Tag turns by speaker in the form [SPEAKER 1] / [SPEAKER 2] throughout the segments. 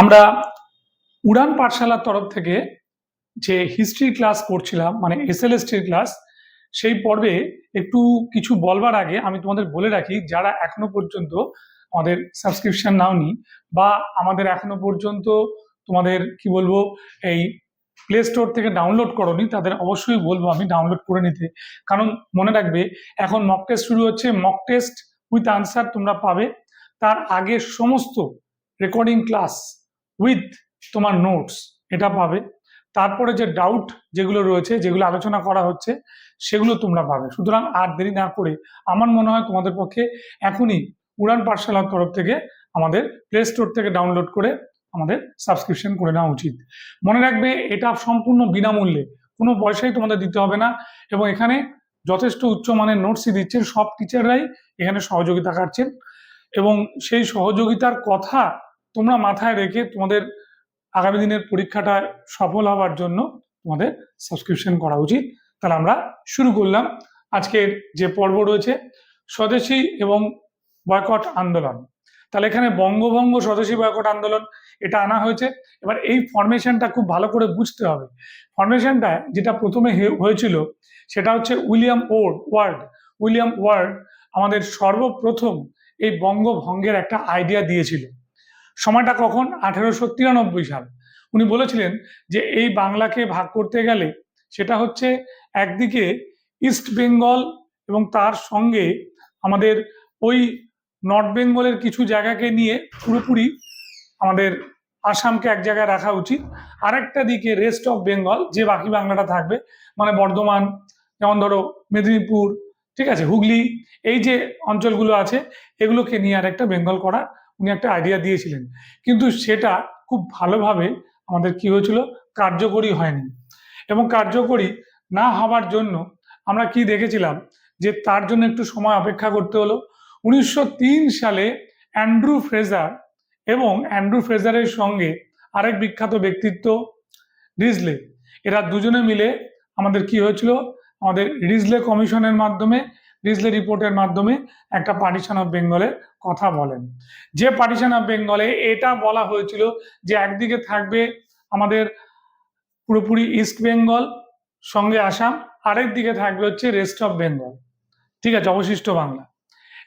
[SPEAKER 1] আমরা উড়ান পাঠশালার তরফ থেকে যে হিস্ট্রি ক্লাস করছিলাম মানে এসএলএসটির ক্লাস সেই পর্বে একটু কিছু বলবার আগে আমি তোমাদের বলে রাখি, যারা এখনও পর্যন্ত আমাদের সাবস্ক্রিপশন নাওনি বা আমাদের এখনও পর্যন্ত তোমাদের, কি বলব, এই প্লে স্টোর থেকে ডাউনলোড করনি, তাদের অবশ্যই বলব আমি ডাউনলোড করে নিতে। কারণ মনে রাখবে, এখন মক টেস্ট শুরু হচ্ছে মক টেস্ট উইথ আনসার তোমরা পাবে। তার আগে সমস্ত রেকর্ডিং ক্লাস উইথ তোমার নোটস এটা পাবে। তারপরে যে ডাউট যেগুলো রয়েছে, যেগুলো আলোচনা করা হচ্ছে, সেগুলো তোমরা পাবে। সুতরাং আর দেরি না করে আমার মনে হয় তোমাদের পক্ষে এখনই উড়ান পাঠশালার তরফ থেকে আমাদের প্লে স্টোর থেকে ডাউনলোড করে আমাদের সাবস্ক্রিপশন করে নেওয়া উচিত। মনে রাখবে, এটা সম্পূর্ণ বিনামূল্যে। কোনো পয়সাই তোমাদের দিতে হবে না এবং এখানে যথেষ্ট উচ্চমানের নোটসই দিচ্ছেন। সব টিচাররাই এখানে সহযোগিতা কাটছেন এবং সেই সহযোগিতার কথা তোমরা মাথায় রেখে তোমাদের আগামী দিনের পরীক্ষাটা সফল হওয়ার জন্য তোমাদের সাবস্ক্রিপশন করা উচিত। তাহলে আমরা শুরু করলাম। আজকের যে পর্ব রয়েছে, স্বদেশী এবং বয়কট আন্দোলন। তাহলে এখানে বঙ্গভঙ্গ স্বদেশী বয়কট আন্দোলন এটা আনা হয়েছে। এবার এই ফরমেশনটা খুব ভালো করে বুঝতে হবে। ফরমেশনটা যেটা প্রথমে হয়েছিল, সেটা হচ্ছে উইলিয়াম ওর ওয়ার্ড। উইলিয়াম ওয়ার্ড আমাদের সর্বপ্রথম এই বঙ্গভঙ্গের একটা আইডিয়া দিয়েছিল। সময়টা কখন? আঠেরোশো তিরানব্বই সাল। উনি বলেছিলেন যে এই বাংলাকে ভাগ করতে গেলে সেটা হচ্ছে একদিকে ইস্ট বেঙ্গল এবং তার সঙ্গে আমাদের ওই নর্থ বেঙ্গলের কিছু জায়গাকে নিয়ে পুরোপুরি আমাদের আসামকে এক জায়গায় রাখা উচিত। আরেকটা দিকে রেস্ট অফ বেঙ্গল যে বাকি বাংলাটা থাকবে মানে বর্ধমান, যেমন ধরো মেদিনীপুর, ঠিক আছে, হুগলি, এই যে অঞ্চলগুলো আছে, এগুলোকে নিয়ে আর একটা বেঙ্গল করা উনি একটা আইডিয়া দিয়েছিলেন। কিন্তু সেটা খুব ভালোভাবে আমাদের কি হয়েছিল? কার্যকরী হয়নি। এবং কার্যকরী না হওয়ার জন্য আমরা কি দেখেছিলাম? যে তার জন্য একটু সময় অপেক্ষা করতে হলো। উনিশশো তিন সালে অ্যান্ড্রু ফ্রেজার এবং অ্যান্ড্রু ফ্রেজারের সঙ্গে আরেক বিখ্যাত ব্যক্তিত্ব রিজলে। এরা দুজনে মিলে আমাদের কি হয়েছিল? আমাদের রিজলে কমিশনের মাধ্যমে রিজলে রিপোর্টের মাধ্যমে একটা পার্টিশন অফ বেঙ্গলের কথা বলেন। যে পার্টিশন অফ বেঙ্গলে এটা বলা হয়েছিল যে একদিকে থাকবে আমাদের পুরোপুরি ইস্ট বেঙ্গল সঙ্গে আসাম আরেক দিকে থাকবে হচ্ছে রেস্ট অফ বেঙ্গল ঠিক আছে, অবশিষ্ট বাংলা।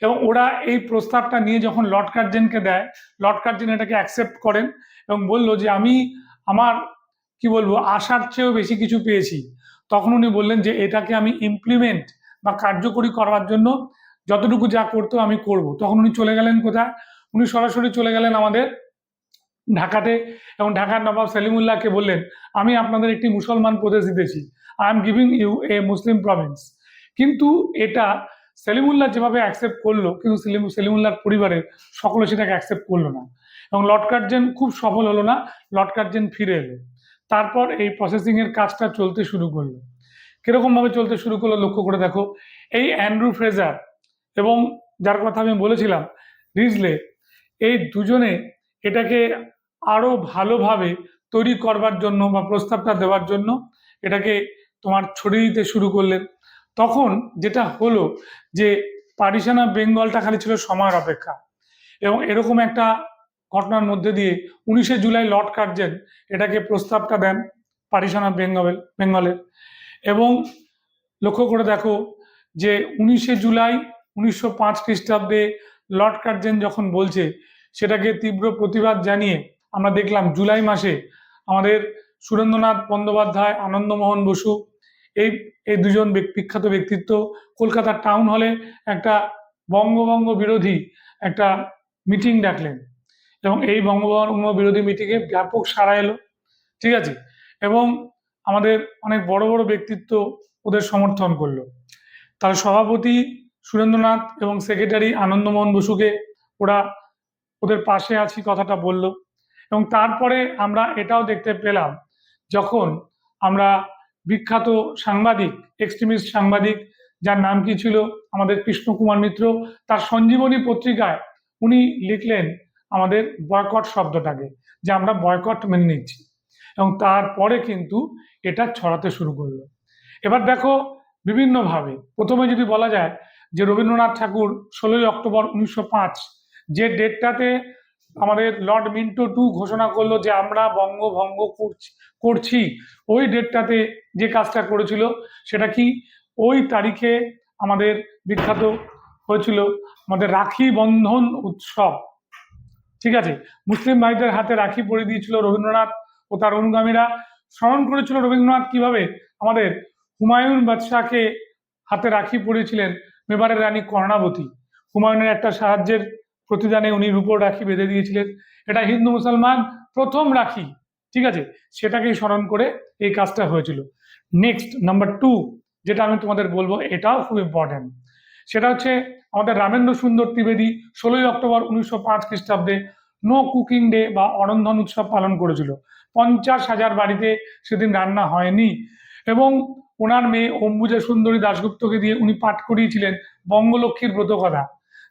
[SPEAKER 1] এবং ওরা এই প্রস্তাবটা নিয়ে যখন লর্ড কার্জেনকে দেয় লর্ড কার্জেন এটাকে অ্যাকসেপ্ট করেন এবং বলল যে আমি আমার, কি বলব, আশার চেয়েও বেশি কিছু পেয়েছি। তখন উনি বললেন যে এটাকে আমি ইমপ্লিমেন্ট বা কার্যকরী করার জন্য যতটুকু যা করতো আমি করব। তখন উনি চলে গেলেন কোথায়? উনি সরাসরি চলে গেলেন আমাদের ঢাকাতে এবং ঢাকার নবাব সেলিমুল্লাহকে বললেন, আমি আপনাদের একটি মুসলমান প্রদেশ দিতেছি। I am giving you a Muslim province কিন্তু এটা সেলিমুল্লাহ যেভাবে অ্যাকসেপ্ট করল, কিন্তু সেলিম সেলিমুল্লাহর পরিবারের সকলে সেটাকে অ্যাকসেপ্ট করল না। এবং লর্ড কার্জেন খুব সফল হলো না, লর্ড কার্জেন ফিরে এলো। তারপর এই প্রসেসিং এর কাজটা চলতে শুরু করল। কীরকম ভাবে চলতে শুরু করল লক্ষ্য করে দেখো। এই অ্যান্ড্রু ফ্রেজার এবং যার কথা আমি বলেছিলাম, রিজলে, এই দুজনে এটাকে আরও ভালোভাবে তৈরি করবার জন্য বা প্রস্তাবটা দেওয়ার জন্য এটাকে তোমার ছড়িয়ে দিতে শুরু করলেন। তখন যেটা হলো যে অফ বেঙ্গলটা খালি ছিল সময়ের অপেক্ষা এবং এরকম একটা ঘটনার মধ্যে দিয়ে উনিশে জুলাই লর্ড কার্জেন এটাকে প্রস্তাবটা দেন অফ বেঙ্গল বেঙ্গলের। এবং লক্ষ্য করে দেখো যে উনিশে জুলাই উনিশশো পাঁচ খ্রিস্টাব্দে লর্ড কার্জেন যখন বলছে সেটাকে তীব্র প্রতিবাদ জানিয়ে আমরা দেখলাম জুলাই মাসে আমাদের সুরেন্দ্রনাথ বন্দ্যোপাধ্যায়, আনন্দমোহন বসু এই এই দুজন বিখ্যাত ব্যক্তিত্ব কলকাতার টাউন হলে একটা বঙ্গভঙ্গ বিরোধী একটা মিটিং ডাকলেন এবং এই বঙ্গভঙ্গ বিরোধী মিটিংয়ে ব্যাপক সাড়া এলো, ঠিক আছে? এবং আমাদের অনেক বড় বড় ব্যক্তিত্ব ওদের সমর্থন করল। তার সভাপতি সুরেন্দ্রনাথ এবং সেক্রেটারি আনন্দমোহন বসুকে ওরা ওদের পাশে আছি কথাটা বলল। এবং তারপরে আমরা এটাও দেখতে পেলাম যখন আমরা বিখ্যাত সাংবাদিক এক্সট্রিমিস্ট সাংবাদিক, যার নাম কি ছিল আমাদের কৃষ্ণ কুমার মিত্র, তার সঞ্জীবনী পত্রিকায় উনি লিখলেন আমাদের বয়কট শব্দটাকে, যে আমরা বয়কট মেনে নিচ্ছি। এবং তারপরে কিন্তু এটা ছড়াতে শুরু করল। এবার দেখো বিভিন্নভাবে। প্রথমে যদি বলা যায় যে রবীন্দ্রনাথ ঠাকুর ষোলোই অক্টোবর উনিশশো পাঁচ যে ডেটটাতে আমাদের লর্ড মিন্টো টু ঘোষণা করল যে আমরা বঙ্গভঙ্গ করছি করছি, ওই ডেটটাতে যে কাজটা করেছিল সেটা কি ওই তারিখে আমাদের বিখ্যাত হয়েছিল আমাদের রাখি বন্ধন উৎসব। ঠিক আছে? মুসলিম ভাইদের হাতে রাখি পরিয়ে দিয়েছিল রবীন্দ্রনাথ। ও তার অনুগামীরা স্মরণ করেছিল রবীন্দ্রনাথ কীভাবে আমাদের হুমায়ুন বাদশাহকে হাতে রাখি পরিয়েছিলেন মেবারের রানী কর্ণাবতী। হুমায়ুনের একটা সাহায্যের প্রতিদানে উনি রূপোর রাখি বেঁধে দিয়েছিলেন। এটা হিন্দু মুসলমান প্রথম রাখি, ঠিক আছে? সেটাকেই স্মরণ করে এই কাজটা হয়েছিল। নেক্সট নাম্বার টু যেটা আমি তোমাদের বলব, এটাও খুব ইম্পর্টেন্ট সেটা হচ্ছে আমাদের রামেন্দ্র সুন্দর ত্রিবেদী, ষোলোই অক্টোবর উনিশশো পাঁচ খ্রিস্টাব্দে নো কুকিং ডে বা অরন্ধন উৎসব পালন করেছিল। পঞ্চাশ হাজার বাড়িতে সেদিন রান্না হয়নি এবং ওনার মেয়ে অম্বুজা সুন্দরী দাশগুপ্তকে দিয়ে উনি পাঠ করিয়েছিলেন বঙ্গলক্ষ্মীর ব্রত কথা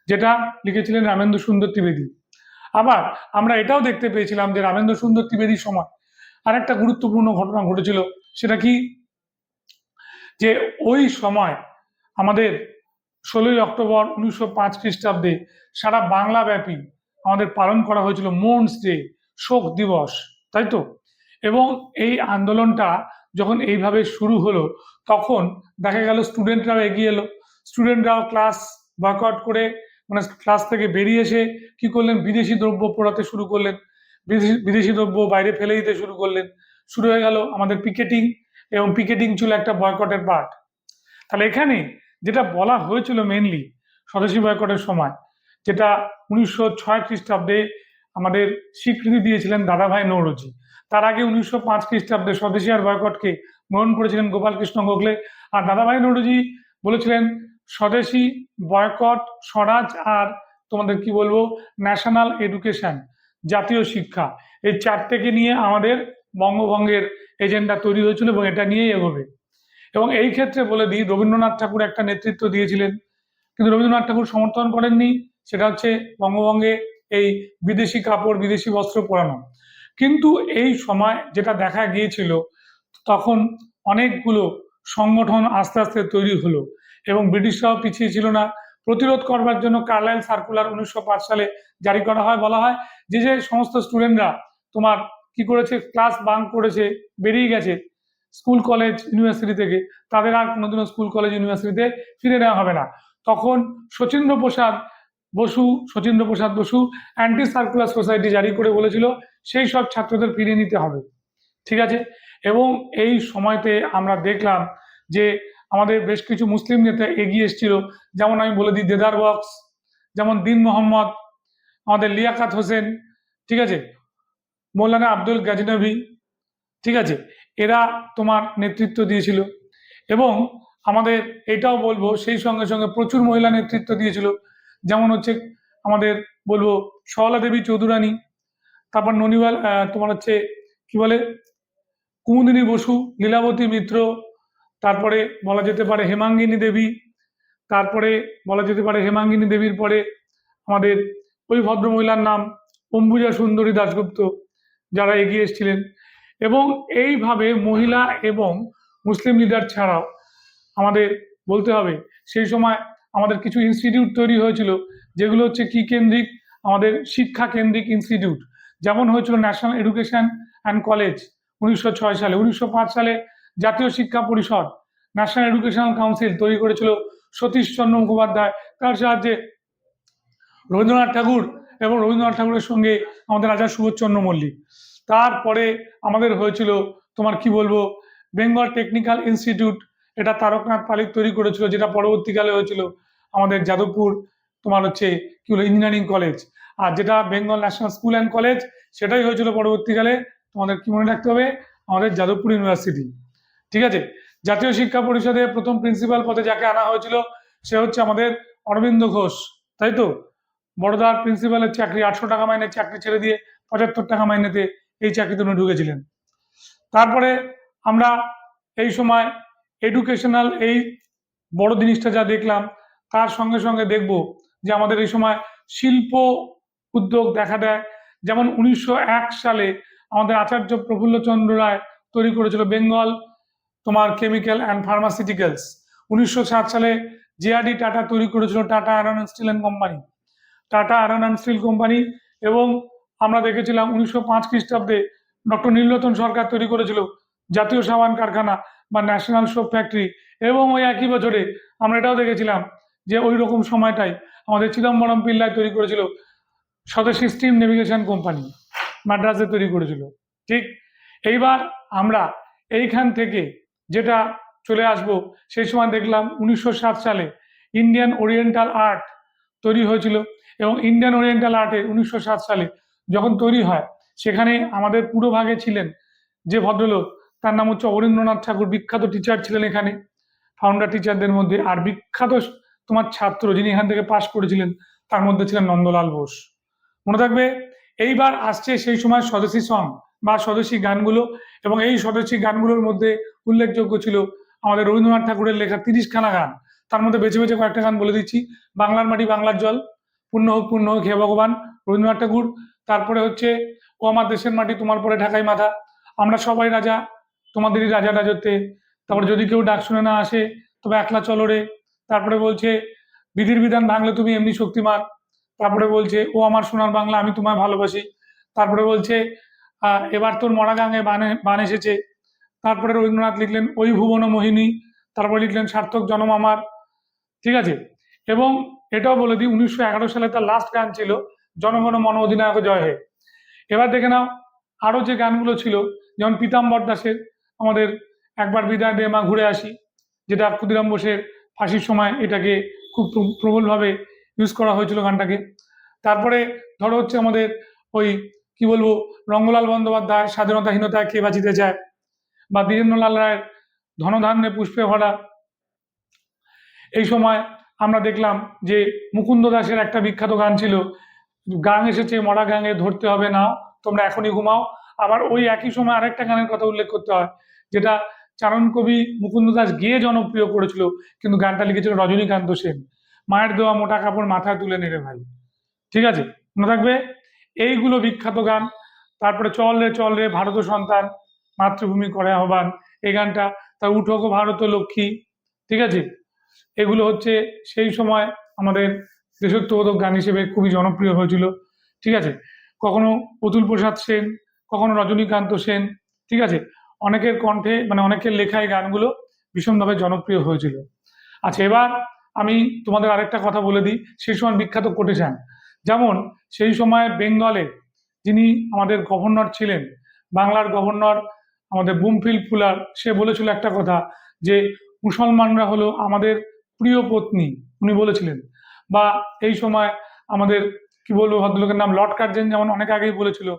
[SPEAKER 1] যেটা লিখেছিলেন রামেন্দ্র সুন্দর ত্রিবেদী। আবার আমরা এটাও দেখতে পেয়েছিলাম যে রামেন্দ্র সুন্দর ত্রিবেদীর সময় আর একটা গুরুত্বপূর্ণ ঘটনা ঘটেছিল, সেটা কি? যে ওই সময় আমাদের ষোলোই অক্টোবর উনিশশো পাঁচ খ্রিস্টাব্দে সারা বাংলা ব্যাপী আমাদের পালন করা হয়েছিল মোন্স ডে, শোক দিবস, তাই তো? এবং এই আন্দোলনটা যখন এইভাবে শুরু হলো, তখন দেখা গেল স্টুডেন্টরাও এগিয়ে এলো। স্টুডেন্টরাও ক্লাস ওয়ার্কআউট করে মানে ক্লাস থেকে বেরিয়ে এসে কি করলেন? বিদেশি দ্রব্য পোড়াতে শুরু করলেন। বিদেশি বিদেশি দ্রব্য বাইরে ফেলে দিতে শুরু করলেন। শুরু হয়ে গেল আমাদের পিকেটিং এবং পিকেটিং ছিল একটা বয়কটের পার্ট তাহলে এখানে যেটা বলা হয়েছিল মেনলি স্বদেশী বয়কটের সময় যেটা উনিশশো ছয় খ্রিস্টাব্দে আমাদের স্বীকৃতি দিয়েছিলেন দাদাভাই নৌরজি। তার আগে উনিশশো পাঁচ খ্রিস্টাব্দে স্বদেশী আর বয়কটকে গ্রহণ করেছিলেন গোপালকৃষ্ণ গোখলে। আর দাদাভাই নৌরজি বলেছিলেন, স্বদেশী বয়কট, স্বরাজ আর তোমাদের কি বলব, ন্যাশনাল এডুকেশন, জাতীয় শিক্ষা, এই চারটেকে নিয়ে আমাদের বঙ্গভঙ্গের এজেন্ডা তৈরি হয়েছিল এবং এটা নিয়েই এগোবে। এবং এই ক্ষেত্রে বলে দিই, রবীন্দ্রনাথ ঠাকুর একটা নেতৃত্ব দিয়েছিলেন, কিন্তু রবীন্দ্রনাথ ঠাকুর সমর্থন করেননি। সেটা হচ্ছে বঙ্গভঙ্গে এই বিদেশি কাপড়, বিদেশি বস্ত্র পরানো। কিন্তু এই সময় যেটা দেখা গিয়েছিল, তখন অনেকগুলো সংগঠন আস্তে আস্তে তৈরি হলো এবং ব্রিটিশরাও পিছিয়ে ছিল না। প্রতিরোধ করবার জন্য কার্লাইল সার্কুলার উনিশশো পাঁচ সালে জারি করা হয়। বলা হয়, যে যে সমস্ত স্টুডেন্টরা তোমার কি করেছে, ক্লাস বাঙ্ক করেছে, বেরিয়ে গেছে স্কুল, কলেজ, ইউনিভার্সিটি থেকে, তাদের আর কোনোদিনও স্কুল, কলেজ, ইউনিভার্সিটিতে ফিরে নেওয়া হবে না। তখন Sachindra Prasad Basu Sachindra Prasad Basu anti circular society জারি করে বলেছিল, সেই সব ছাত্রদের ফিরিয়ে নিতে হবে। ঠিক আছে? এবং এই সময়তে আমরা দেখলাম যে আমাদের বেশ কিছু মুসলিম নেতা এগিয়ে এসেছিল। যেমন আমি বলে দিই, দেদার বক্স, যেমন দিন মোহাম্মদ, আমাদের লিয়াকাত হোসেন, ঠিক আছে? মৌলানা আব্দুল গাজনবী, ঠিক আছে? এরা তোমার নেতৃত্ব দিয়েছিল। এবং আমাদের এটাও বলব, সেই সঙ্গে সঙ্গে প্রচুর মহিলা নেতৃত্ব দিয়েছিল। যেমন হচ্ছে আমাদের বলব সহলা দেবী চৌধুরানী তারপর আহ, তোমার হচ্ছে কি বলে কুমুদিনী বসু লীলাবতী মিত্র তারপরে বলা যেতে পারে হেমাঙ্গিনী দেবী তারপরে বলা যেতে পারে হেমাঙ্গিনী দেবীর পরে আমাদের ওই ভদ্রমহিলার নাম অম্বুজা সুন্দরী দাশগুপ্ত যারা এগিয়ে এসেছিলেন। এবং এইভাবে মহিলা এবং মুসলিম লিডার ছাড়াও আমাদের বলতে হবে সেই সময় আমাদের কিছু ইনস্টিটিউট তৈরি হয়েছিল, যেগুলো হচ্ছে কি কেন্দ্রিক, আমাদের শিক্ষা কেন্দ্রিক ইনস্টিটিউট যেমন হয়েছিল ন্যাশনাল এডুকেশন অ্যান্ড কলেজ উনিশশো ছয় সালে। উনিশশো পাঁচ সালে জাতীয় শিক্ষা পরিষদ ন্যাশনাল এডুকেশনাল কাউন্সিল তৈরি করেছিল সতীশচন্দ্র মুখোপাধ্যায়। তার সাহায্যে রবীন্দ্রনাথ ঠাকুর এবং রবীন্দ্রনাথ ঠাকুরের সঙ্গে আমাদের রাজা সুবোধচন্দ্র মল্লিক। তারপরে আমাদের হয়েছিল, তোমার কি বলব বেঙ্গল টেকনিক্যাল ইনস্টিটিউট এটা তারকনাথ পালিত তৈরি করেছিল, যেটা পরবর্তীকালে হয়েছিল আমাদের যাদবপুর, তোমার হচ্ছে কি বলে ইঞ্জিনিয়ারিং কলেজ আর যেটা Bengal national school and college সেটাই হয়েছিল পরবর্তীকালে, তোমাদের কি মনে রাখতে হবে? আমাদের যাদবপুর ইউনিভার্সিটি ঠিক আছে? জাতীয় শিক্ষা পরিষদে প্রথম প্রিন্সিপাল পদে যাকে আনা হয়েছিল, সে হচ্ছে আমাদের অরবিন্দ ঘোষ। তাই তো? বড়দার প্রিন্সিপালের চাকরি, আটশো টাকা মাইনে চাকরি ছেড়ে দিয়ে পঁচাত্তর টাকা মাইনেতে এই চাকরিতে উনি ঢুকেছিলেন। তারপরে আমরা এই সময় এডুকেশনাল এই বড় জিনিসটা যা দেখলাম, তার সঙ্গে সঙ্গে দেখব যে আমাদের এই সময় শিল্প উদ্যোগ দেখা দেয়। যেমন উনিশশো এক সালে আমাদের আচার্য প্রফুল্লচন্দ্র রায় তৈরি করেছিল বেঙ্গল তোমার কেমিক্যাল অ্যান্ড ফার্মাসিউটিক্যালস উনিশশো সাত সালে জেআরডি টাটা তৈরি করেছিল, Tata iron and steel and company Tata iron and steel company এবং আমরা দেখেছিলাম উনিশশো পাঁচ খ্রিস্টাব্দে ডক্টর নীলরতন সরকার তৈরি করেছিল জাতীয় সাবান কারখানা। বা ন্যাশনাল সোপ ফ্যাক্টরি এবং ওই একই বছরে আমরা এটাও দেখেছিলাম যে ওই রকম সময়টাই আমাদের চিদম্বরম পিল্লায় তৈরি করেছিল স্বদেশী স্টিম নেভিগেশন কোম্পানি, মাদ্রাসে তৈরি করেছিল। ঠিক এইবার আমরা এইখান থেকে যেটা চলে আসব, সেই সময় দেখলাম উনিশশো সাত সালে ইন্ডিয়ান ওরিয়েন্টাল আর্ট তৈরি হয়েছিল এবং ইন্ডিয়ান ওরিয়েন্টাল আর্টে উনিশশো সাত সালে যখন তৈরি হয়, সেখানে আমাদের পুরো ভাগে ছিলেন যে ভদ্রলোক তার নাম হচ্ছে অবনীন্দ্রনাথ ঠাকুর, বিখ্যাত টিচার ছিলেন এখানে ফাউন্ডার টিচারদের মধ্যে, আর বিখ্যাত তোমার ছাত্র যিনি এখান থেকে পাশ করেছিলেন, তার মধ্যে ছিলেন নন্দলাল বোস। মনে থাকবে, এইবার আসছে সেই সময় স্বদেশী সং বা স্বদেশী গানগুলো, এবং এই স্বদেশী গানগুলোর মধ্যে উল্লেখযোগ্য ছিল আমাদের রবীন্দ্রনাথ ঠাকুরের লেখা তিরিশখানা গান। তার মধ্যে বেছে বেছে কয়েকটা গান বলে দিচ্ছি। বাংলার মাটি, বাংলার জল পূর্ণ হোক পূর্ণ হোক, হে ভগবান, রবীন্দ্রনাথ ঠাকুর। তারপরে হচ্ছে, ও আমার দেশের মাটি, তোমার পরে ঢাকাই মাথা। আমরা সবাই রাজা তোমাদেরই রাজা রাজত্বে। তারপরে যদি কেউ ডাক শুনে না আসে, তবে একলা চলো রে। তারপরে বলছে, বিধির বিধান ভাঙলে তুমি এমনি শক্তিমান। তারপরে বলছে, ও আমার সোনার বাংলা, আমি তোমায় ভালোবাসি। তারপরে বলছে এবার তোর মরা গাঙে বানে, বান এসেছে। তারপরে রবীন্দ্রনাথ লিখলেন, ওই ভুবন মোহিনী। তারপরে লিখলেন, সার্থক জনম আমার। ঠিক আছে? এবং এটাও বলে দিই, উনিশশো এগারো সালে তার লাস্ট গান ছিল, জনগণ মন অধিনায়ক জয় হে। এবার দেখে নাও আরও যে গানগুলো ছিল, যেমন পীতাম্বর দাসের আমাদের একবার বিদায় দে মা ঘুরে আসি, যেটা ক্ষুদিরাম বোসের ফাঁসির সময় এটাকে খুব প্রবলভাবে ইউজ করা হয়েছিল গানটাকে। তারপরে ধরো হচ্ছে আমাদের ওই, কি বলব, রঙ্গলাল বন্দ্যোপাধ্যায়, স্বাধীনতাহীনতায় কে বাঁচিতে চায়, বা দ্বিজেন্দ্রলাল রায়ের ধনধান্যে পুষ্পে ভরা। এই সময় আমরা দেখলাম যে মুকুন্দ দাসের একটা বিখ্যাত গান ছিল গান এসেছে, মরা গাঙে ধরতে হবে না তোমরা এখনই ঘুমাও। আবার ওই একই সময় আরেকটা গানের কথা উল্লেখ করতে হয়, যেটা চারণ কবি মুকুন্দ দাস গিয়ে জনপ্রিয় করেছিল, কিন্তু গানটা লিখেছিল রজনীকান্ত সেন। মায়ের দেওয়া মোটা কাপড় মাথায় তুলে নেড়ে ভাই। ঠিক আছে? মনে থাকবে? এইগুলো বিখ্যাত গান। তারপরে চল রে চল রে, ভারত সন্তান, মাতৃভূমি করে আহ্বান। এই গানটা তার উঠো গো ভারত লক্ষ্মী। ঠিক আছে? এগুলো হচ্ছে সেই সময় আমাদের দেশত্ববোধক গান হিসেবে খুবই জনপ্রিয় হয়েছিল। ঠিক আছে? কখনো অতুল প্রসাদ সেন কখনো রজনীকান্ত সেন, ঠিক আছে? অনেকের কণ্ঠে মানে অনেকের লেখায় গানগুলো ভীষণভাবে জনপ্রিয় হয়েছিল। আচ্ছা এবার আমি তোমাদের আরেকটা কথা বলে দিই। সেই সময় বিখ্যাত কোটেশন যেমন সেই সময় বেঙ্গলে যিনি আমাদের গভর্নর ছিলেন, বাংলার গভর্নর আমাদের বুমফিল ফুলার, সে বলেছিল একটা কথা যে, মুসলমানরা হলো আমাদের প্রিয় পত্নী। উনি বলেছিলেন। বা এই সময় আমাদের, কি বলব ভদ্রলোকের নাম, লর্ড কার্জেন যেমন অনেক আগেই বলেছিল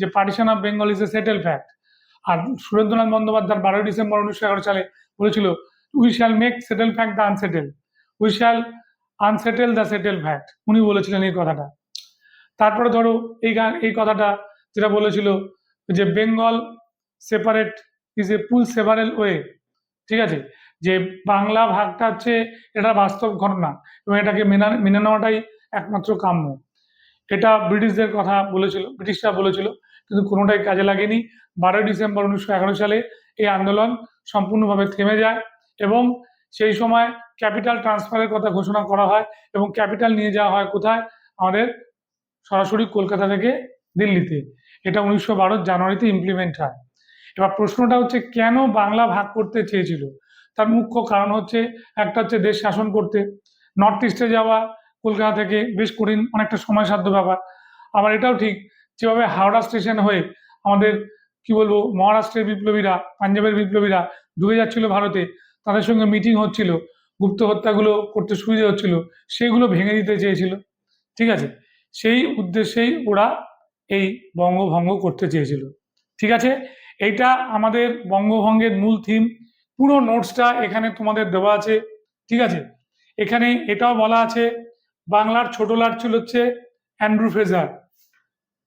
[SPEAKER 1] যে partition of Bengal is a settle fact আর সুরেন্দ্রনাথ বন্দ্যোপাধ্যায় বারোই ডিসেম্বর উনিশশো এগারো সালে বলেছিল we shall make settle fact the unsettle we shall unsettle the settle fact উনি বলেছিলেন এই কথাটা। তারপরে ধরো এই গান এই কথাটা যেটা বলেছিল যে Bengal separate is a pull several way ঠিক আছে? যে বাংলা ভাগটা হচ্ছে এটা বাস্তব ঘটনা এবং এটাকে মেনা মেনে নেওয়াটাই একমাত্র কাম্য। এটা ব্রিটিশদের কথা বলেছিল, ব্রিটিশরা বলেছিল। কিন্তু কোনোটাই কাজে লাগেনি। বারোই ডিসেম্বর উনিশশো এগারো সালে এই আন্দোলন সম্পূর্ণভাবে থেমে যায় এবং সেই সময় ক্যাপিটাল ট্রান্সফারের কথা ঘোষণা করা হয় এবং ক্যাপিটাল নিয়ে যাওয়া হয় কোথায়? আমাদের সরাসরি কলকাতা থেকে দিল্লিতে। এটা উনিশশো বারো জানুয়ারিতে ইমপ্লিমেন্ট হয়। এবার প্রশ্নটা হচ্ছে, কেন বাংলা ভাগ করতে চেয়েছিল? তার মুখ্য কারণ হচ্ছে, একটা হচ্ছে দেশ শাসন করতে। নর্থ ইস্টে যাওয়া কলকাতা থেকে বেশ কঠিন, অনেকটা সময়সাধ্য ব্যাপার। আবার এটাও ঠিক যেভাবে হাওড়া স্টেশন হয়ে আমাদের, কি বলব, মহারাষ্ট্রের বিপ্লবীরা, পাঞ্জাবের বিপ্লবীরা ঢুকে যাচ্ছিল ভারতে, তাদের সঙ্গে মিটিং হচ্ছিল, গুপ্ত হত্যাগুলো করতে সুবিধা হচ্ছিল, সেগুলো ভেঙে দিতে চেয়েছিল, ঠিক আছে? সেই উদ্দেশ্যেই ওরা এই বঙ্গভঙ্গ করতে চেয়েছিল, ঠিক আছে? এইটা আমাদের বঙ্গভঙ্গের মূল থিম পুরো নোটসটা এখানে তোমাদের দেওয়া আছে, ঠিক আছে? এখানে এটাও বলা আছে, বাংলার ছোট লাট ছিল হচ্ছে অ্যান্ড্রু ফ্রেজার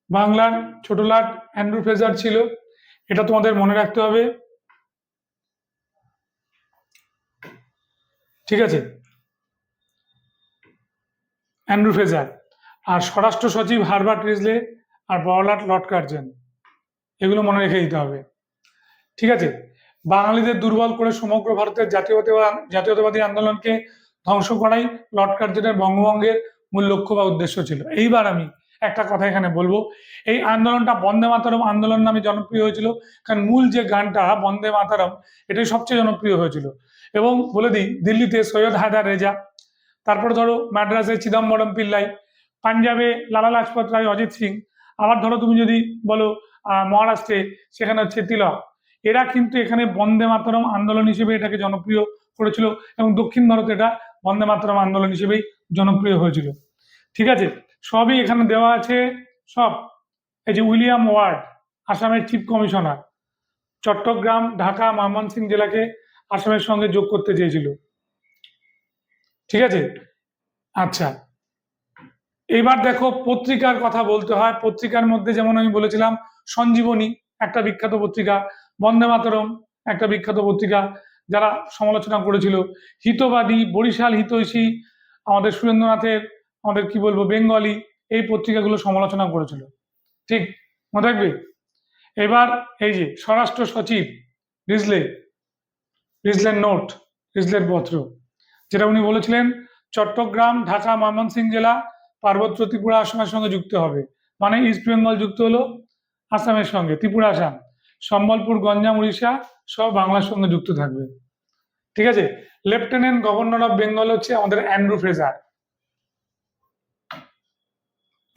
[SPEAKER 1] বাংলার ছোট লাট অ্যান্ড্রু ফ্রেজার ছিল। এটা তোমাদের মনে রাখতে হবে। ঠিক আছে? অ্যান্ড্রু ফ্রেজার আর স্বরাষ্ট্র সচিব হারবার্ট রিজলে আর বড়লাট লর্ড কার্জন। এগুলো মনে রেখে দিতে হবে। ঠিক আছে? বাঙালিদের দুর্বল করে সমগ্র ভারতের জাতীয়তাবাদ, জাতীয়তাবাদী আন্দোলনকে ধ্বংস করাই লর্ড কার্জনের বঙ্গভঙ্গের মূল লক্ষ্য বা উদ্দেশ্য ছিল। এইবার আমি একটা কথা এখানে বলব। এই আন্দোলনটা বন্দে মাতারম আন্দোলন নামে জনপ্রিয় হয়েছিল। কারণ মূল যে গানটা, বন্দে মাতারম, এটাই সবচেয়ে জনপ্রিয় হয়েছিল। এবং বলে দিই, দিল্লিতে সৈয়দ হায়দার রেজা, তারপর ধরো মাদ্রাসে চিদম্বরম পিল্লাই, পাঞ্জাবে লালা লাজপত রায়, অজিত সিং, আবার ধরো তুমি যদি বলো মহারাষ্ট্রে, সেখানে হচ্ছে তিলক। এরা কিন্তু এখানে বন্দে মাতরম আন্দোলন হিসেবে এটাকে জনপ্রিয় করেছিল এবং দক্ষিণ ভারতে এটা বন্দে মাতরম আন্দোলন হিসেবেই জনপ্রিয় হয়েছিল। ঠিক আছে? সবই এখানে দেওয়া আছে, সব। এই যে উইলিয়াম ওয়ার্ড, আসামের চিফ কমিশনার, চট্টগ্রাম, ঢাকা, ময়মনসিংহ জেলাকে আসামের সঙ্গে যোগ করতে চেয়েছিল। ঠিক আছে? আচ্ছা। এবার দেখো, পত্রিকার কথা বলতে হয়। পত্রিকার মধ্যে যেমন আমি বলেছিলাম, সঞ্জীবনী, একটা বিখ্যাত পত্রিকা, বন্দে মাতরম, একটা বিখ্যাত পত্রিকা, যারা সমালোচনা করেছিল। হিতবাদী, বরিশাল হিতৈষী, আমাদের সুরেন্দ্রনাথের আমাদের কি বলব, বেঙ্গলি এই পত্রিকাগুলো সমালোচনা করেছিল। ঠিক? মনে রাখবে? এবার এই যে স্বরাষ্ট্র সচিব রিজলে, রিজলের নোট, রিজলের পত্র, যেটা উনি বলেছিলেন, চট্টগ্রাম, ঢাকা, ময়মনসিংহ জেলা, পার্বত্য ত্রিপুরা, আসামের সঙ্গে যুক্ত হবে। মানে ইস্ট বেঙ্গল যুক্ত হলো আসামের সঙ্গে, ত্রিপুরা, আসাম। সম্বলপুর, গঞ্জাম, উড়িষ্যা সব বাংলার সঙ্গে যুক্ত থাকবে। ঠিক আছে? লেফটেন্যান্ট গভর্নর অফ বেঙ্গল হচ্ছে আমাদের অ্যান্ড্রু ফ্রেজার।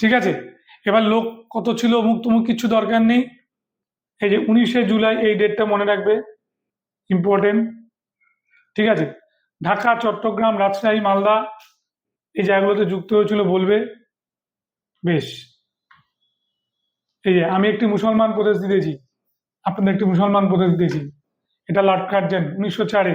[SPEAKER 1] ঠিক আছে? এবার লোক কত ছিল, অমুক তমুক কিছু দরকার নেই। এই যে উনিশে জুলাই এই ডেটটা মনে রাখবে। ইম্পর্টেন্ট ঠিক আছে? ঢাকা, চট্টগ্রাম, রাজশাহী, মালদা এই জায়গাগুলোতে যুক্ত হয়েছিল বলবে। বেশ। এই যে আমি একটি মুসলমান প্রদেশ দিতেছি আপনাদের একটি মুসলমান প্রদেশ দিয়েছি। এটা লর্ড কার্জেন উনিশশো চারে।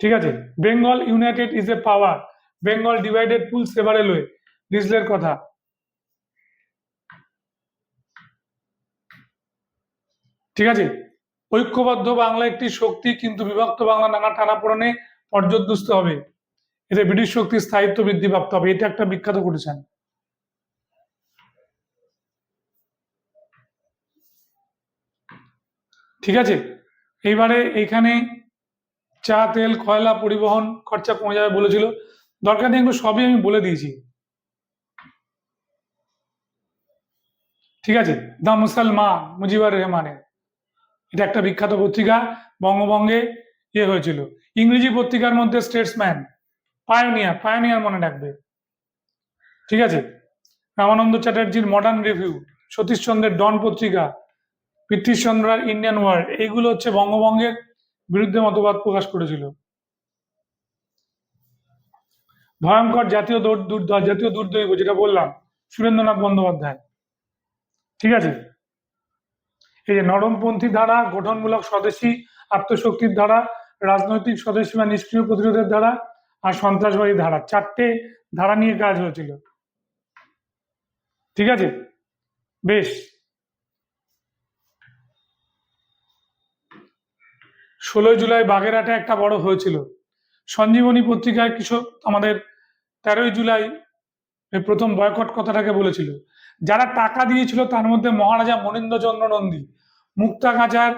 [SPEAKER 1] ঠিক আছে? Bengal united is a power. Bengal divided full several way রিজলের কথা। ঠিক আছে? ঐক্যবদ্ধ বাংলা একটি শক্তি, কিন্তু বিভক্ত বাংলা নানা টানাপোড়েনে পর্যদুস্ত হবে। এতে ব্রিটিশ শক্তির স্থায়িত্ব বৃদ্ধি প্রাপ্ত হবে। এটা একটা বিখ্যাত করেছেন ঠিক আছে? এইবারে এখানে চা, তেল, কয়লা পরিবহন খরচা কমে যাবে বলেছিল। দরকার নেই এগুলো সবই আমি বলে দিয়েছি। ঠিক আছে? দ্য মুসলমান, মুজিবুর রহমানের। এটা একটা বিখ্যাত পত্রিকা, বঙ্গভঙ্গে ইয়ে হয়েছিল। ইংরেজি পত্রিকার মধ্যে স্টেটসম্যান পায়োনিয়ার পায়োনিয়ার মনে রাখবে। ঠিক আছে? রামানন্দ চ্যাটার্জির মডার্ন রিভিউ সতীশচন্দ্রের ডন পত্রিকা পৃথ্বীশচন্দ্রার ইন্ডিয়ান ওয়ার্ল্ড এইগুলো হচ্ছে বঙ্গভঙ্গের বিরুদ্ধে মতবাদ প্রকাশ করেছিল। ভয়ঙ্কর জাতীয় জাতীয় দুর্দৈব, যেটা বললাম, সুরেন্দ্রনাথ বন্দ্যোপাধ্যায়। ঠিক আছে? এই যে নরমপন্থী ধারা, গঠনমূলক স্বদেশী, আত্মশক্তির ধারা, রাজনৈতিক স্বদেশী বা নিষ্ক্রিয় প্রতিরোধের ধারা আর সন্ত্রাসবাদী ধারা। চারটে ধারা নিয়ে কাজ হয়েছিল। ঠিক আছে? বেশ। ষোলোই জুলাই বাগেরহাটে একটা বড় হয়েছিল। সঞ্জীবনী পত্রিকায় কৃষক আমাদের তেরোই জুলাই প্রথম বয়কট কথাটাকে বলেছিল। যারা টাকা দিয়েছিল তার মধ্যে মহারাজা মনীন্দ্রচন্দ্র নন্দী মুক্তাগাছার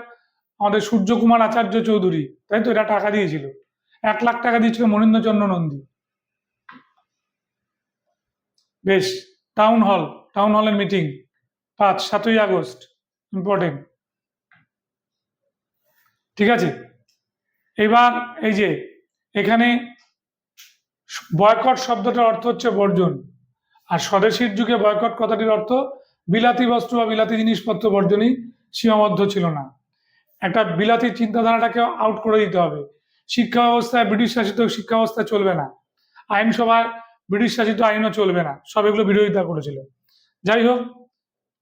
[SPEAKER 1] আমাদের সূর্যকুমার আচার্য চৌধুরী, তাই তো? এরা টাকা দিয়েছিল। এক লাখ টাকা দিয়েছিল মনীন্দ্রচন্দ্র নন্দী। বেশ টাউন হল টাউন হলের মিটিং পাঁচ, সাতই আগস্ট ইম্পর্টেন্ট ঠিক আছে? এবার এই যে এখানে বয়কট শব্দটার অর্থ হচ্ছে বর্জন। আর স্বদেশীর যুগে বয়কট কথাটির অর্থ বিলাতি বস্ত্র বা বিলাতি জিনিসপত্র বর্জনই সীমাবদ্ধ ছিল না। একটা বিলাতি চিন্তাধারাটাকে আউট করে দিতে হবে। শিক্ষা ব্যবস্থায় ব্রিটিশ শাসিত শিক্ষা ব্যবস্থা চলবে না। আইনসভায় ব্রিটিশ শাসিত আইনও চলবে না। সব এগুলো বিরোধিতা করেছিল। যাই হোক,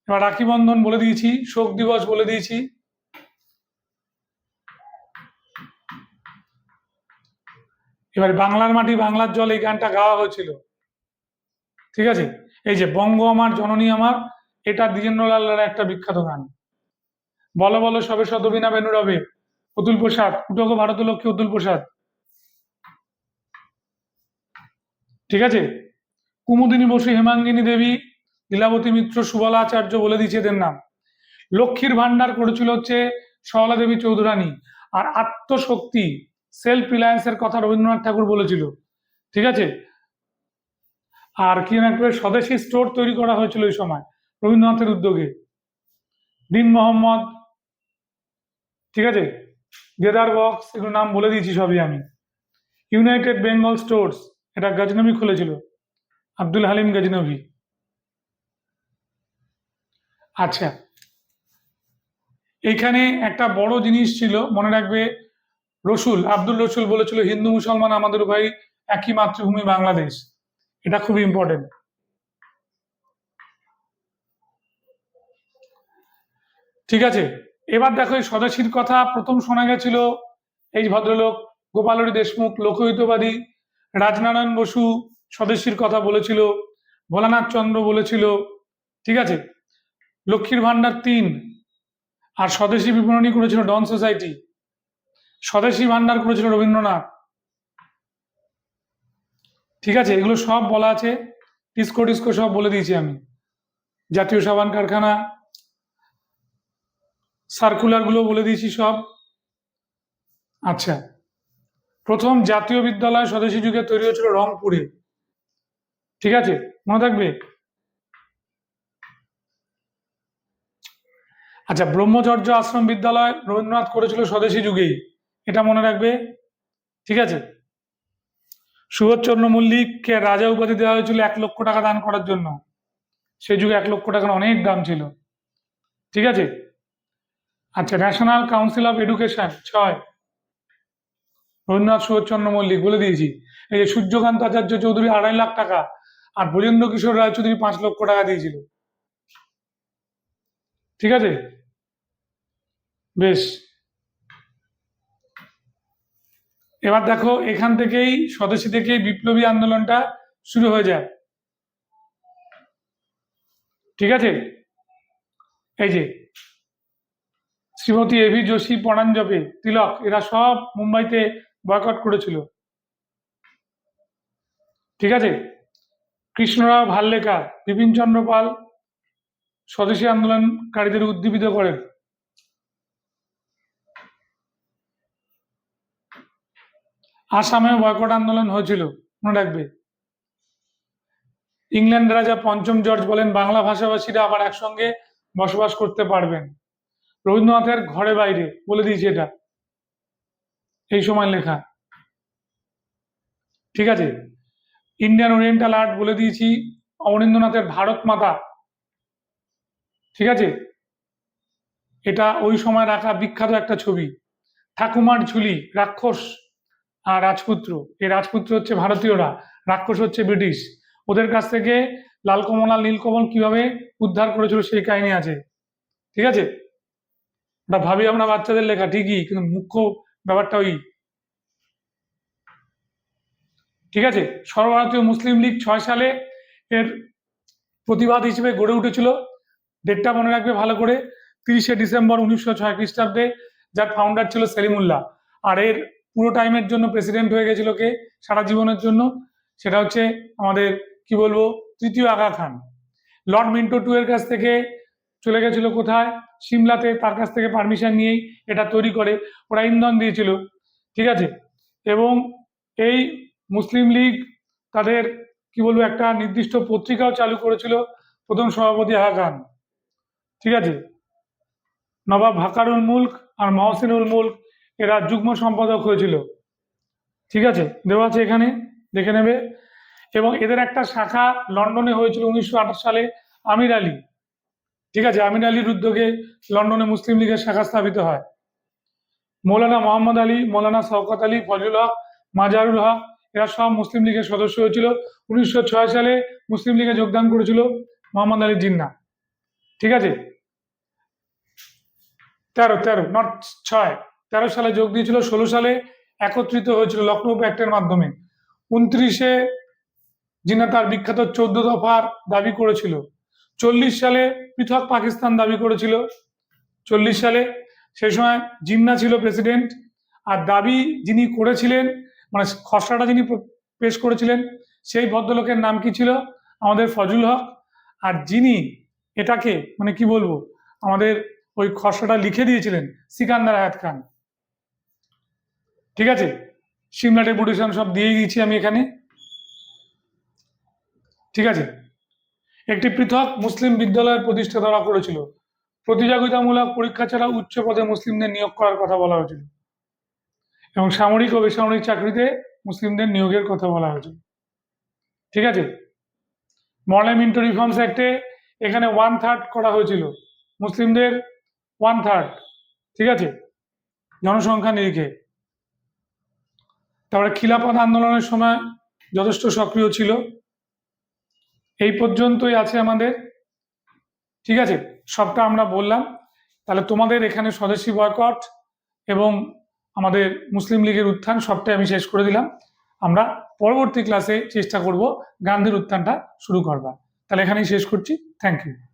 [SPEAKER 1] এবার রাখি বন্ধন বলে দিয়েছি, শোক দিবস বলে দিয়েছি। এবার বাংলার মাটি, বাংলার জল, এই গানটা গাওয়া হয়েছিল। ঠিক আছে? এই যে বঙ্গ আমার, জননী আমার, এটা দ্বিজেন্দ্রলালের একটা বিখ্যাত গান। বলো বলো, সবে শতবিনা বেনু রবে, অতুল প্রসাদ উটক ভারত লক্ষ্মী অতুল প্রসাদ। ঠিক আছে? কুমুদিনী বসু, হেমাঙ্গিনী দেবী, লীলাবতী মিত্র সুবলা আচার্য বলে দিয়েছে এদের নাম। লক্ষ্মীর ভান্ডার করেছিল হচ্ছে সরলা দেবী চৌধুরানী। আর আত্মশক্তি সেলফ রিলায়েন্সের কথা রবীন্দ্রনাথ ঠাকুর বলেছিল, ঠিক আছে? আর কি যেন একটা স্বদেশি স্টোর তৈরি করা হয়েছিল ওই সময়, রবীন্দ্রনাথের উদ্যোগে। দিন মোহাম্মদ, ঠিক আছে? গেদার বক্স এগুলোর নাম বলে দিয়েছি সবই আমি। ইউনাইটেড বেঙ্গল স্টোর্স এটা গজনবী খুলেছিল, আব্দুল হালিম গজনবী। আচ্ছা এখানে একটা বড় জিনিস ছিল, মনে রাখবে রসুল, আব্দুল রসুল বলেছিল, হিন্দু, মুসলমান আমাদের উভয় একই মাতৃভূমি বাংলাদেশ। এটা খুব ইম্পর্টেন্ট ঠিক আছে, এবার দেখো এই স্বদেশীর কথা। প্রথম শোনা গেছিল এই ভদ্রলোক, গোপালরী দেশমুখ, লোকহিতবাদী, রাজনারায়ণ বসু স্বদেশীর কথা বলেছিল, ভোলানাথ চন্দ্র বলেছিল, ঠিক আছে? লক্ষ্মীর ভান্ডার তিন, আর স্বদেশী বিপণনী করেছিল ডন সোসাইটি। স্বদেশী ভান্ডার করেছিল রবীন্দ্রনাথ। ঠিক আছে, এগুলো সব বলা আছে টিস্কো টিস্কো সব বলে দিয়েছি আমি। জাতীয় সাবান কারখানা সার্কুলারগুলো বলে দিয়েছি সব। আচ্ছা প্রথম জাতীয় বিদ্যালয় স্বদেশী যুগে তৈরি হয়েছিল রংপুরে। ঠিক আছে, মনে থাকবে? আচ্ছা ব্রহ্মচর্য আশ্রম বিদ্যালয় রবীন্দ্রনাথ করেছিল স্বদেশী যুগেই। এটা মনে রাখবে। ঠিক আছে? সুভাষচন্দ্র মল্লিককে রাজা উপাধি দেওয়া হয়েছিল এক লক্ষ টাকা দান করার জন্য। সেই যুগে এক লক্ষ টাকার অনেক দাম ছিল। ঠিক আছে? আচ্ছা ন্যাশনাল কাউন্সিল অফ এডুকেশন ছয়। রবীন্দ্রনাথ সুভাষচন্দ্র মল্লিক, বলে দিয়েছি। এই যে সূর্যকান্ত আচার্য চৌধুরী আড়াই লাখ টাকা, আর ব্রজেন্দ্র কিশোর রায় চৌধুরী পাঁচ লক্ষ টাকা দিয়েছিল। ঠিক আছে? বেশ। এবার দেখো, এখান থেকেই, স্বদেশী থেকেই বিপ্লবী আন্দোলনটা শুরু হয়ে যায়। ঠিক আছে? এই যে, শ্রীমতী এভি যোশী পরাঞ্জপে, তিলক, এরা সব মুম্বাইতে বয়কট করেছিল। ঠিক আছে? কৃষ্ণরাও ভাল্লেকার বিপিন চন্দ্র পাল, স্বদেশী আন্দোলনকারীদের উদ্দীপিত করেন। আসামেও বয়কট আন্দোলন হয়েছিল, মনে রাখবে? ইংল্যান্ড রাজা পঞ্চম জর্জ বলেন, বাংলা ভাষাভাষীরা আবার একসঙ্গে বসবাস করতে পারবেন। রবীন্দ্রনাথের ঘরে বাইরে, বলে দিয়েছি এটা। এই সময় লেখা। ঠিক আছে? ইন্ডিয়ান ওরিয়েন্টাল আর্ট বলে দিয়েছি অবনীন্দ্রনাথের ভারত মাতা। ঠিক আছে? এটা ওই সময় রাখা বিখ্যাত একটা ছবি। ঠাকুমার ঝুলি, রাক্ষস। আর রাজপুত্র। এই রাজপুত্র হচ্ছে ভারতীয়রা, রাক্ষস হচ্ছে ব্রিটিশ। ওদের কাছ থেকে লাল কমল আর নীলকমল কীভাবে উদ্ধার করেছিল সেই কাহিনী আছে। ঠিক আছে? ওটা ভাবি আমরা বাচ্চাদের লেখা, ঠিকই, কিন্তু মুখ্য ব্যাপারটা ওই। ঠিক আছে? সর্বভারতীয় মুসলিম লীগ ছয় সালে এর প্রতিবাদ হিসেবে গড়ে উঠেছিল। ডেটটা মনে রাখবে ভালো করে। তিরিশে ডিসেম্বর উনিশশো ছয় খ্রিস্টাব্দে যার ফাউন্ডার ছিল সেলিমুল্লাহ। আর এর পুরো টাইমের জন্য প্রেসিডেন্ট হয়ে গেছিল কে? সারা জীবনের জন্য। সেটা হচ্ছে আমাদের, কি বলব, তৃতীয় Aga Khan. Lord Minto two এর কাছ থেকে চলে গেছিল কোথায়? সিমলাতে তার কাছ থেকে পারমিশন নিয়েই এটা তৈরি করে। ওরা ইন্ধন দিয়েছিল, ঠিক আছে? এবং এই মুসলিম লীগ তাদের, কি বলব, একটা নির্দিষ্ট পত্রিকাও চালু করেছিল প্রথম সভাপতি আগা খান, ঠিক আছে? নবাব হাকারুল মুল্ক আর মহসিনুল মুল্ক এরা যুগ্ম সম্পাদক হয়েছিল। ঠিক আছে? দেওয়া আছে এখানে, দেখে নেবে। এবং এদের একটা শাখা লন্ডনে হয়েছিল উনিশশো আঠাশ সালে আমির আলী। ঠিক আছে? আমির আলীর উদ্যোগে লন্ডনে মুসলিম লীগের শাখা স্থাপিত হয়। মৌলানা মোহাম্মদ আলী, মৌলানা শওকত আলী ফজল হক, মাজারুল হক, এরা সব মুসলিম লীগের সদস্য হয়েছিল। উনিশশো ছয় সালে মুসলিম লীগে যোগদান করেছিল মোহাম্মদ আলী জিন্না। ঠিক আছে? তেরো তেরো নট ছয়। তেরো সালে যোগ দিয়েছিল, ষোলো সালে একত্রিত হয়েছিল লখনৌ প্যাক্টের মাধ্যমে। উনত্রিশে জিনা তার বিখ্যাত চোদ্দ দফার দাবি করেছিল। চল্লিশ সালে পৃথক পাকিস্তান দাবি করেছিল। চল্লিশ সালে সেই সময় জিন্না ছিল প্রেসিডেন্ট। আর দাবি যিনি করেছিলেন মানে খসড়াটা যিনি পেশ করেছিলেন, সেই ভদ্রলোকের নাম কি ছিল? আমাদের ফজল হক। আর যিনি এটাকে মানে কি বলব, আমাদের ওই খসড়াটা লিখে দিয়েছিলেন, সিকান্দার আয়াত খান। ঠিক আছে? সিমলা ডেপুটেশন সব দিয়ে দিয়েছি আমি এখানে। ঠিক আছে? একটি পৃথক মুসলিম বিদ্যালয়ের প্রতিষ্ঠা ধরা করেছিল প্রতিযোগিতামূলক পরীক্ষা ছাড়া উচ্চ পদে মুসলিমদের নিয়োগ করার কথা বলা হয়েছিল। এবং সামরিক ও বেসামরিক চাকরিতে মুসলিমদের নিয়োগের কথা বলা হয়েছিল। ঠিক আছে? মডেল ইন্টো রিফর্মস অ্যাক্টে এখানে ওয়ান থার্ড করা হয়েছিল। মুসলিমদের ওয়ান থার্ড ঠিক আছে? জনসংখ্যা নিরিখে। তারপরে খিলাফত আন্দোলনের সময় যথেষ্ট সক্রিয় ছিল। এই পর্যন্তই আছে আমাদের। ঠিক আছে, সবটা আমরা বললাম। তাহলে তোমাদের এখানে স্বদেশী বয়কট এবং আমাদের মুসলিম লীগের উত্থান সবটাই আমি শেষ করে দিলাম। আমরা পরবর্তী ক্লাসে চেষ্টা করব গান্ধীর উত্থানটা শুরু করবার। তাহলে এখানেই শেষ করছি। Thank you